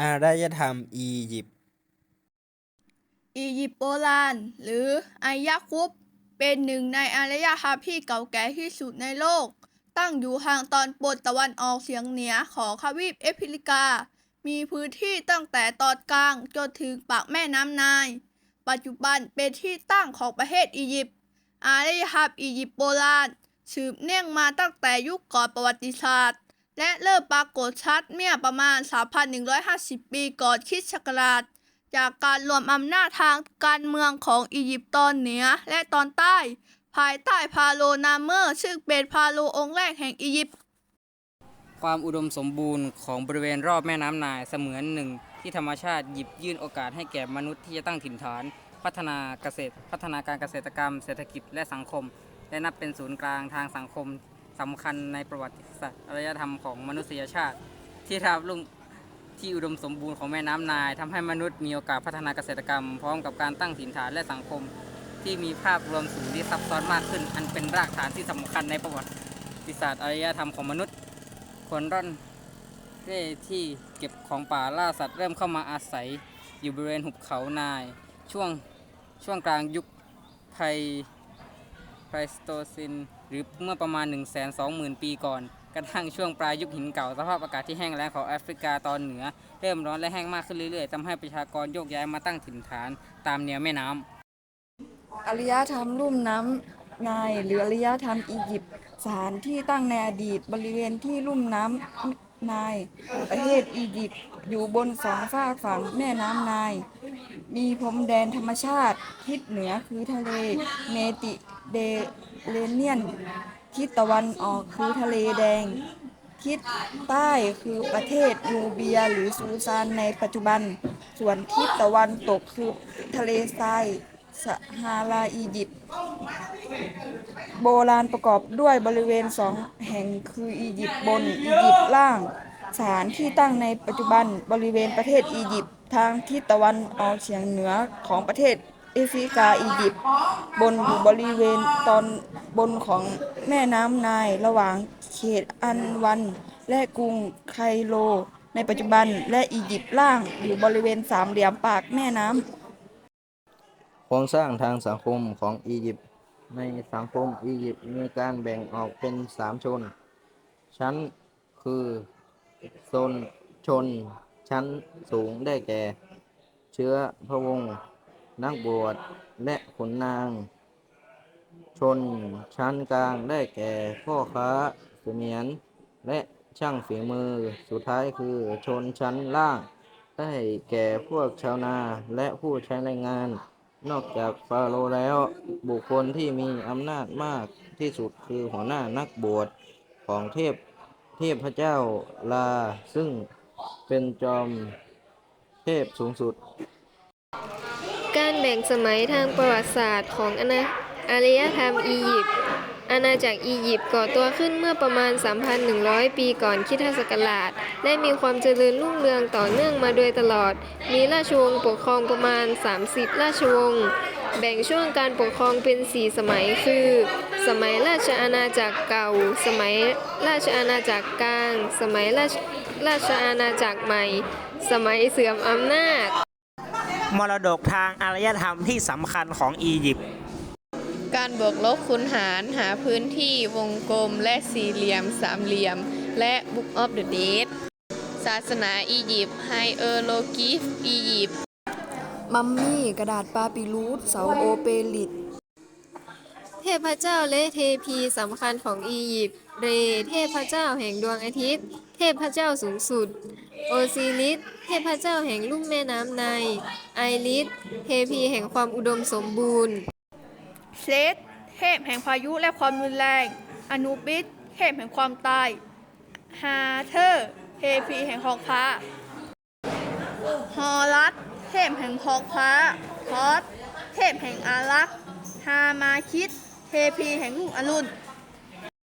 อารยธรรมอียิปต์อียิปต์โบราณ หรืออายะคุปเป็นหนึ่งในอารยธรรมที่เก่าแก่ที่สุดในโลก ตั้งอยู่ทางตอนบนตะวันออกเฉียงเหนือของทวีปแอฟริกา มีพื้นที่ตั้งแต่ตอนกลางจนถึงปากแม่น้ำไนายปัจจุบันเป็นที่ตั้งของประเทศอียิปต์อารยธรรมอียิปต์โบราณสืบเนื่องมาตั้งแต่ยุคก่อนประวัติศาสตร์ และเริ่มปรากฏชัดเมื่อประมาณ 3,150 ปีก่อนคริสต์ศักราช จากการรวมอำนาจทางการเมืองของอียิปต์ตอนเหนือและตอนใต้ ภายใต้พาโรนาเมอร์ ซึ่งเป็นพาโรองค์แรกแห่งอียิปต์ความอุดมสมบูรณ์ของบริเวณรอบแม่น้ำนายเสมือนหนึ่ง ที่ธรรมชาติหยิบยื่นโอกาสให้แก่มนุษย์ที่จะตั้งถิ่นฐาน พัฒนาเกษตร พัฒนาการเกษตรกรรม เศรษฐกิจและสังคม และนับเป็นศูนย์กลางทางสังคม สำคัญในประวัติศาสตร์อารยธรรมของมนุษยชาติ ที่ราบลุ่มที่อุดมสมบูรณ์ของแม่น้ำนายทำให้มนุษย์มีโอกาสพัฒนาเกษตรกรรม พร้อมกับการตั้งถิ่นฐานและสังคม ที่มีภาพรวมสูงที่ซับซ้อนมากขึ้น อันเป็นรากฐานที่สำคัญในประวัติศาสตร์อารยธรรมของมนุษย์คนร่อนเร่ที่เก็บของป่าล่าสัตว์เริ่มเข้ามาอาศัยอยู่บริเวณหุบเขานาย ช่วงช่วงกลางยุคไพไพสโตซิน หรือเมื่อประมาณ 1 2 0 0 0 0 ปีก่อน กระทั่งช่วงปลายยุคหินเก่าสภาพอากาศที่แห้งแล้งของแอฟริกาตอนเหนือ เริ่มร้อนและแห้งมากขึ้นเรื่อยๆทำให้ประชากรโยกย้ายมาตั้งถิ่นฐานตามแนวแม่น้ำอารยธรรมลุ่มน้ำไนายหรืออารยธรรมอียิปต์สถานที่ตั้งในอดีตบริเวณที่ลุ่มน้ำไนาย ประเทศอียิปต์อยู่บนสองฝากฝั่งแม่น้ำไนาย มีพรมแดนธรรมชาติทิศเหนือคือทะเลเมดิเด เรเนียน ทิศตะวันออกคือทะเลแดง ทิศใต้คือประเทศนูเบียหรือซูซานในปัจจุบัน ส่วนทิศตะวันตกคือทะเลทรายสหาราอียิปต์โบราณประกอบด้วยบริเวณสองแห่งคืออียิปต์บนอียิปต์ล่างสถานที่ตั้งในปัจจุบันบริเวณประเทศอียิปต์ทางทิศตะวันออกเฉียงเหนือของประเทศ อฟริกาอียิปต์บนอยู่บริเวณตอนบนของแม่น้ำไนายระหว่างเขตอันวัน และกรุงไคโร ในปัจจุบันและอียิปต์ล่างอยู่บริเวณสามเหลี่ยมปากแม่น้ำโครงสร้างทางสังคมของอียิปต์ในสังคมอียิปต์มีการแบ่งออกเป็นสามชน ชั้นคือโซนชนชั้นสูงได้แก่ เชื้อพระวงศ์ นักบวชและขุนนาง ชนชั้นกลางได้แก่พ่อค้าเสมียน และช่างฝีมือสุดท้ายคือชนชั้นล่าง ได้แก่พวกชาวนาและผู้ใช้แรงงาน นอกจากฟาโรห์แล้ว บุคคลที่มีอำนาจมากที่สุดคือหัวหน้านักบวชของเทพเทพพระเจ้าลาซึ่งเป็นจอมเทพสูงสุด แบ่งสมัยทางประวัติศาสตร์ของอาณาอารยธรรมอียิปต์ อาณาจักรอียิปต์ก่อตัวขึ้นเมื่อประมาณ 3,100 ปีก่อนคริสตศักราช และมีความเจริญรุ่งเรืองต่อเนื่องมาโดยตลอด มีราชวงศ์ปกครองประมาณ 30 ราชวงศ์ แบ่งช่วงการปกครองเป็น 4 สมัยคือ สมัยราชอาณาจักรเก่า สมัยราชอาณาจักรกลาง สมัยราชราชอาณาจักรใหม่ สมัยเสื่อมอำนาจ มรดกทางอารยธรรมที่สำคัญของอียิปต์ การบวกลบคูณหารหาพื้นที่วงกลมและสี่เหลี่ยมสามเหลี่ยม และ Book of the Dead ศาสนาอียิปต์ไฮเออโลกิฟอียิปต์มัมมี่ กระดาษปาปิรูสเสาโอเปลิต เทพเจ้าและเทพีสำคัญของอียิปต์ เร เทพเจ้าแห่งดวงอาทิตย์ เทพเจ้าสูงสุด โอซิริส เทพเจ้าแห่งลุ่มแม่น้ำไนไอริส เทพีแห่งความอุดมสมบูรณ์ เซตเทพแห่งพายุและความรุนแรง อนูบิส เทพแห่งความตาย ฮาเธอร์เทพีแห่งหอกฟ้า ฮอรัส เทพแห่งหอกฟ้า ฮอสเทพแห่งอารักษ์ฮามาคิด เทพีแห่งรุ่งอรุณ